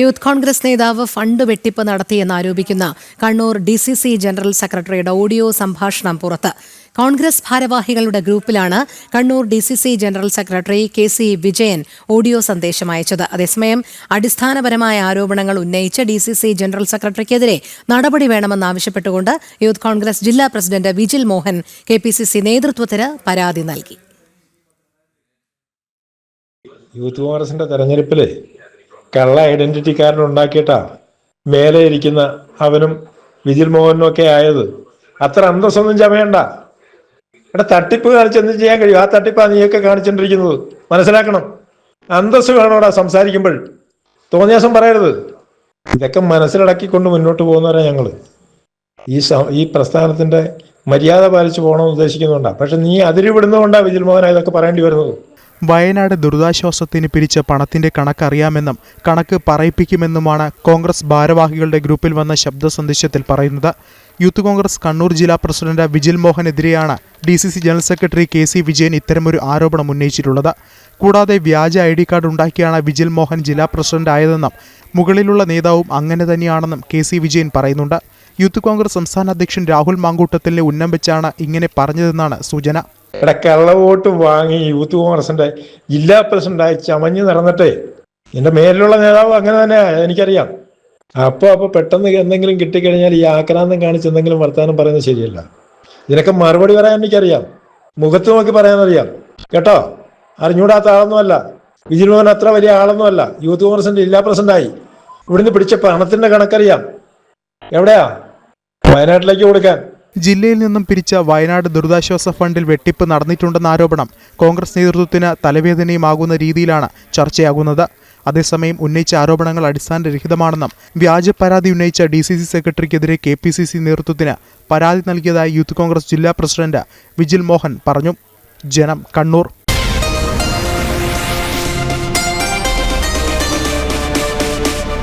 Youth Congress നേതാവ് fund വെട്ടിപ്പ് നടത്തിയെന്ന് ആരോപിക്കുന്ന Kannur D C C general സെക്രട്ടറിയുടെ ഓഡിയോ സംഭാഷണം പുറത്ത്. കോൺഗ്രസ് ഭാരവാഹികളുടെ ഗ്രൂപ്പിലാണ് Kannur D C C general secretary K C Vijayan audio സന്ദേശം അയച്ചത്. അതേസമയം അടിസ്ഥാനപരമായ ആരോപണങ്ങൾ ഉന്നയിച്ച് ഡി സി സി ജനറൽ സെക്രട്ടറിക്കെതിരെ നടപടി വേണമെന്നാവശ്യപ്പെട്ടുകൊണ്ട് യൂത്ത് കോൺഗ്രസ് ജില്ലാ president Vijil Mohan K P C C നേതൃത്വത്തിന് പരാതി നൽകി. യൂത്ത് കോൺഗ്രസിന്റെ കള്ള ഐഡന്റിറ്റി കാർഡ് ഉണ്ടാക്കിയിട്ടാ മേലെ ഇരിക്കുന്ന അവനും വിജിൽ മോഹനും ഒക്കെ ആയത്. അത്ര അന്തസ്സൊന്നും ചമയണ്ട. എടാ തട്ടിപ്പ് കാണിച്ച് എന്ത് ചെയ്യാൻ കഴിയും? ആ തട്ടിപ്പാ നീയൊക്കെ കാണിച്ചുകൊണ്ടിരിക്കുന്നത് മനസ്സിലാക്കണം. അന്തസ് വേണോടാ സംസാരിക്കുമ്പോൾ. തോന്നിയാസം പറയരുത്. ഇതൊക്കെ മനസ്സിലടക്കിക്കൊണ്ട് മുന്നോട്ട് പോകുന്നവരാ ഞങ്ങൾ. ഈ ഈ പ്രസ്ഥാനത്തിന്റെ മര്യാദ പാലിച്ചു പോകണമെന്ന് ഉദ്ദേശിക്കുന്നുണ്ടാ. പക്ഷെ നീ അതിരുവിടുന്നതുകൊണ്ടാ വിജിൽ മോഹന ഇതൊക്കെ പറയേണ്ടി വരുന്നത്. വയനാട് ദുരിതാശ്വാസത്തിന് പിരിച്ച പണത്തിന്റെ കണക്കറിയാമെന്നും കണക്ക് പറയിപ്പിക്കുമെന്നുമാണ് കോൺഗ്രസ് ഭാരവാഹികളുടെ ഗ്രൂപ്പിൽ വന്ന ശബ്ദ സന്ദേശത്തിൽ പറയുന്നത്. യൂത്ത് കോൺഗ്രസ് കണ്ണൂർ ജില്ലാ president Vijil മോഹനെതിരെയാണ് D C C general secretary K C Vijayan ഇത്തരമൊരു ആരോപണം ഉന്നയിച്ചിട്ടുള്ളത്. കൂടാതെ വ്യാജ ഐ ഡി കാർഡ് ഉണ്ടാക്കിയാണ് വിജിൽ മോഹൻ ജില്ലാ പ്രസിഡന്റ് ആയതെന്നും മുകളിലുള്ള നേതാവും അങ്ങനെ തന്നെയാണെന്നും കെ സി വിജയൻ പറയുന്നുണ്ട്. യൂത്ത് കോൺഗ്രസ് സംസ്ഥാന അധ്യക്ഷൻ രാഹുൽ മാങ്കൂട്ടത്തിലെ ഉന്നം വെച്ചാണ് ഇങ്ങനെ പറഞ്ഞതെന്നാണ് സൂചന. ഇവിടെ കള്ളവോട്ട് വാങ്ങി യൂത്ത് കോൺഗ്രസിന്റെ ജില്ലാ പ്രസിഡന്റായി ചമഞ്ഞു നടന്നിട്ടേ എന്റെ മേലിലുള്ള നേതാവ് അങ്ങനെ തന്നെ എനിക്കറിയാം. അപ്പൊ അപ്പൊ പെട്ടെന്ന് എന്തെങ്കിലും കിട്ടിക്കഴിഞ്ഞാൽ ഈ ആക്രാന്തം കാണിച്ച് എന്തെങ്കിലും വർത്താനം പറയുന്നത് ശരിയല്ല. ഇതിനൊക്കെ മറുപടി പറയാൻ എനിക്കറിയാം. മുഖത്ത് നോക്കി പറയാനറിയാം കേട്ടോ? അറിഞ്ഞൂടാത്ത ആളൊന്നുമല്ല. വിജിൽ മോഹൻ അത്ര വലിയ ആളൊന്നുമല്ല. യൂത്ത് കോൺഗ്രസിന്റെ ജില്ലാ പ്രസിഡന്റായി. ഇവിടുന്ന് പിടിച്ച പണത്തിന്റെ കണക്കറിയാം. എവിടെയാ? വയനാട്ടിലേക്ക് കൊടുക്കാൻ. ജില്ലയിൽ നിന്നും പിരിച്ച വയനാട് ദുരിതാശ്വാസ ഫണ്ടിൽ വെട്ടിപ്പ് നടന്നിട്ടുണ്ടെന്ന ആരോപണം കോൺഗ്രസ് നേതൃത്വത്തിന് തലവേദനയുമാകുന്ന രീതിയിലാണ് ചർച്ചയാകുന്നത്. അതേസമയം ഉന്നയിച്ച ആരോപണങ്ങൾ അടിസ്ഥാനരഹിതമാണെന്നും വ്യാജ പരാതി ഉന്നയിച്ച ഡി സി സി സെക്രട്ടറിക്കെതിരെ കെ പി സി സി നേതൃത്വത്തിന് പരാതി നൽകിയതായി യൂത്ത് കോൺഗ്രസ് ജില്ലാ പ്രസിഡന്റ് വിജിൽ മോഹൻ പറഞ്ഞു. ജനം കണ്ണൂർ